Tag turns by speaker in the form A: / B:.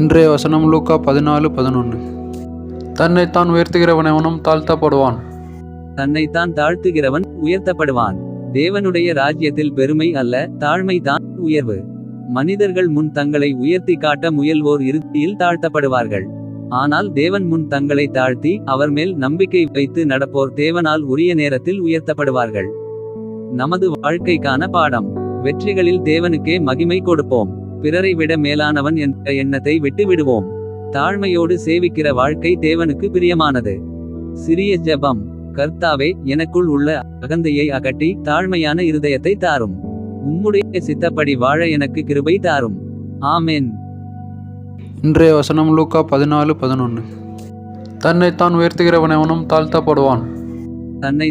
A: இன்றைய வசனம் லூக்கா பதினாலு பதினொன்று தன்னைத்தான் உயர்த்துகிறவன் எவனும் தாழ்த்தப்படுவான்.
B: தன்னைத்தான் தாழ்த்துகிறவன் உயர்த்தப்படுவான். தேவனுடைய ராஜ்யத்தில் பெருமை அல்ல தாழ்மைதான் உயர்வு. மனிதர்கள் முன் தங்களை உயர்த்தி காட்ட முயல்வோர் இறுதியில் தாழ்த்தப்படுவார்கள். ஆனால் தேவன் முன் தங்களை தாழ்த்தி அவர் மேல் நம்பிக்கை வைத்து நடப்போர் தேவனால் உரிய நேரத்தில் உயர்த்தப்படுவார்கள். நமது வாழ்க்கைக்கான பாடம். வெற்றிகளில் தேவனுக்கே மகிமை கொடுப்போம். பிறரை விட மேலானவன் என்ற எண்ணத்தை விட்டு விடுவோம் தாழ்மையோடு சேவிக்கிற வாழ்க்கை தேவனுக்கு பிரியமானது. சிறிய ஜெபம். கர்த்தாவே எனக்குள் உள்ள அகந்தையை அகற்றி தாழ்மையான இருதயத்தை தாரும். உம்முடைய சித்தப்படி வாழ எனக்கு கிருபை தாரும். ஆமென்.
A: இன்றைய வசனம் லூக்கா பதினாலு பதினொன்று தன்னைத்தான் உயர்த்துகிறவன் எவனும் தாழ்த்தப்படுவான்.
B: தன்னை